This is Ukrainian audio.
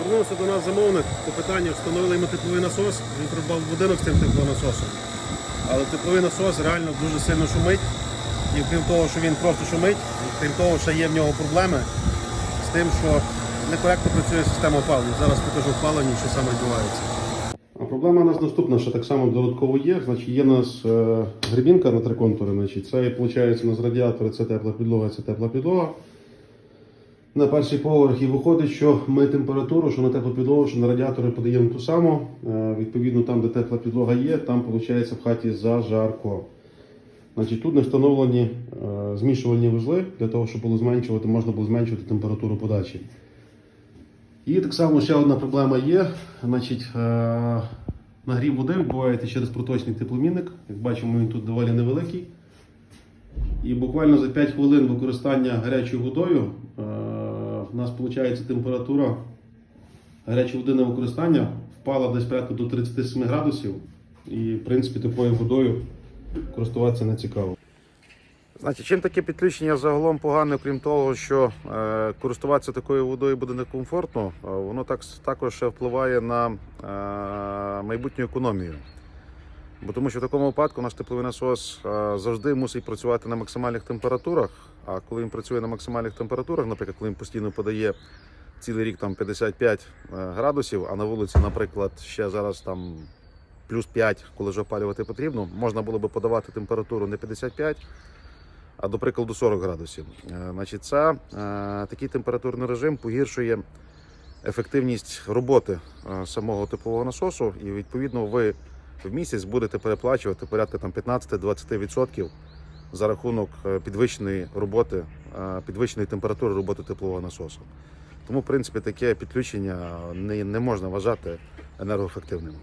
Звернувся до нас замовник по питанню, встановили йому тепловий насос. Він придбав будинок з тим теплонасосом. Але тепловий насос реально дуже сильно шумить. І крім того, що він просто шумить, і крім того, що є в нього проблеми з тим, що некоректно працює система опалення. Зараз покажу опалення, що саме відбувається. А проблема у нас наступна, що так само додатково є. Значить, є у нас е, грибінка на три контури. Значить, це виходить у нас радіатори, це тепла підлога, це тепла підлога. На перший поверх і виходить, що ми температуру, що на теплу підлогу, що на радіатори подаємо ту саму. Е, Відповідно, там, де тепла підлога є, там виходить в хаті зажарко. Значить, тут не встановлені е, змішувальні вузли для того, щоб було зменшувати, можна було зменшувати температуру подачі. І так само ще одна проблема є. Значить, е, нагрів води відбувається через проточний тепломінник. Як бачимо, він тут доволі невеликий. І буквально за 5 хвилин використання гарячою водою нас виходить температура гарячої води на використання впала десь порядку до 37 градусів. І, в принципі, такою водою користуватися не цікаво. Значить, чим таке підключення загалом погане, крім того, що е, користуватися такою водою буде некомфортно, воно так, також впливає на е, майбутню економію. Бо тому що в такому випадку наш тепловий насос е, завжди мусить працювати на максимальних температурах. А коли він працює на максимальних температурах, наприклад, коли він постійно подає цілий рік там 55 е, градусів, а на вулиці, наприклад, ще зараз там плюс 5, коли вже опалювати потрібно, можна було би подавати температуру не 55, а до прикладу 40 градусів. Е, Значить, це, такий температурний режим погіршує ефективність роботи самого теплового насосу, і відповідно ви в місяць будете переплачувати порядка там 15-20% за рахунок е, підвищеної роботи, е, підвищеної температури роботи теплового насосу. Тому, в принципі, таке підключення не, не можна вважати енергоефективним.